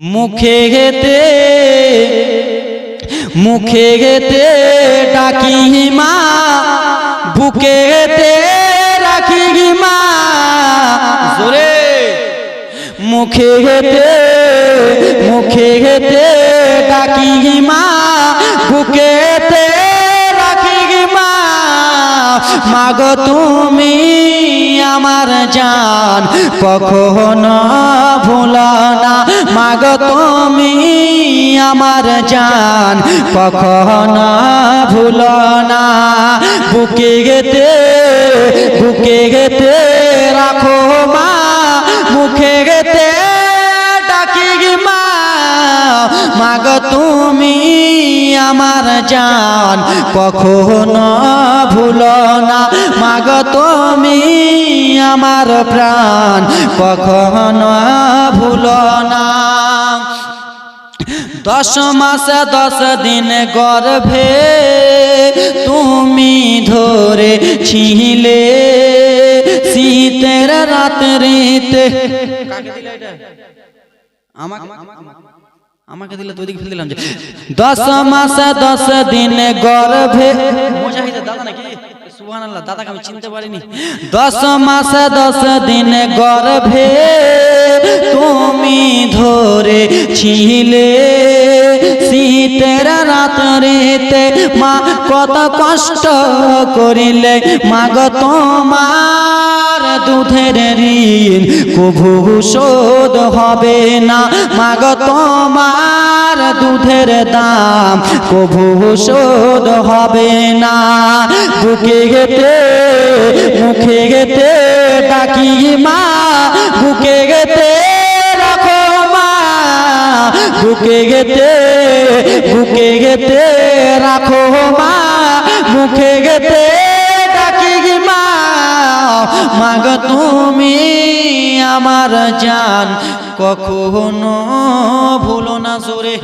মুখে গেতে মুখে গেতে ডাকি মা, বুকে গেতে রাখি মা। জোরে। মুখে গেতে মুখে গেতে ডাকি মা বুকেতে রাখি মা। মাগো তুমি আমার জান, কখনো ভুলো না মাগো তুমি আমার জান, কখনো ভুলো না বুকে গেতে বুকে গেতে রাখো মা, মুখে গেতে মাগ তুমি আমার জান, কখনো ভুলো না মাগ তুমি আমার প্রাণ কখনো ভুল না। দশ মাস দশ দিন গর্ভে তুমি ধরে ছিলে। শীতের রাত্রিতে। আমাকে আমাকে দিলে তুই দিকে ফেলে দিলাম যে। দশ মাস দশ দিন গর্ভে। মুজাহিদের দাদা আল্লাহ দাদাকে আমি চিনতে পারিনি। দশ মাসে দশ দিন গর্ভে তুমি ধরে ছিলে। শীতের রাত্রিতে মা কত কষ্ট করিলে। মাগ তোমার দুধের ঋণ, কভু শোধ হবে না। মাগ, তোমার দুধের দাম কভু শোধ হবে না। বুকে গেতে মুখে গেতে ডাকি মা। বুকে গেতে রাখো মা। বুকে গেতে বুকে গেতে রাখো মা। মুখে গেতে মাগ তুমি আমার জান কখনো ভুলো না জোরে।